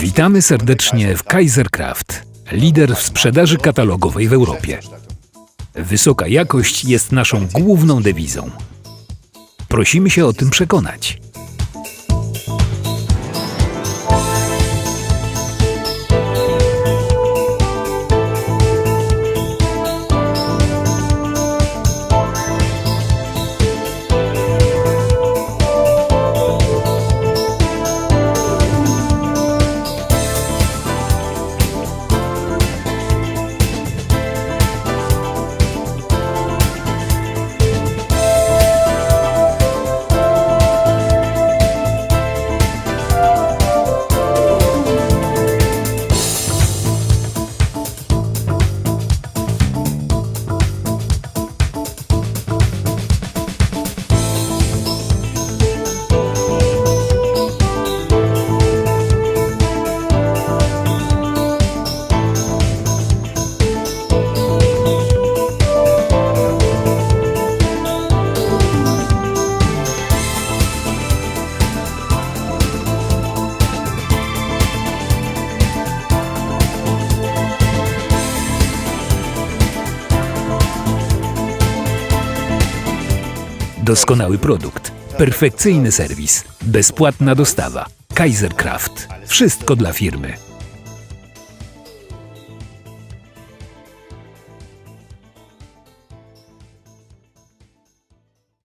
Witamy serdecznie w Kaiserkraft, lider w sprzedaży katalogowej w Europie. Wysoka jakość jest naszą główną dewizą. Prosimy się o tym przekonać. Doskonały produkt, perfekcyjny serwis, bezpłatna dostawa. Kaiserkraft. Wszystko dla firmy.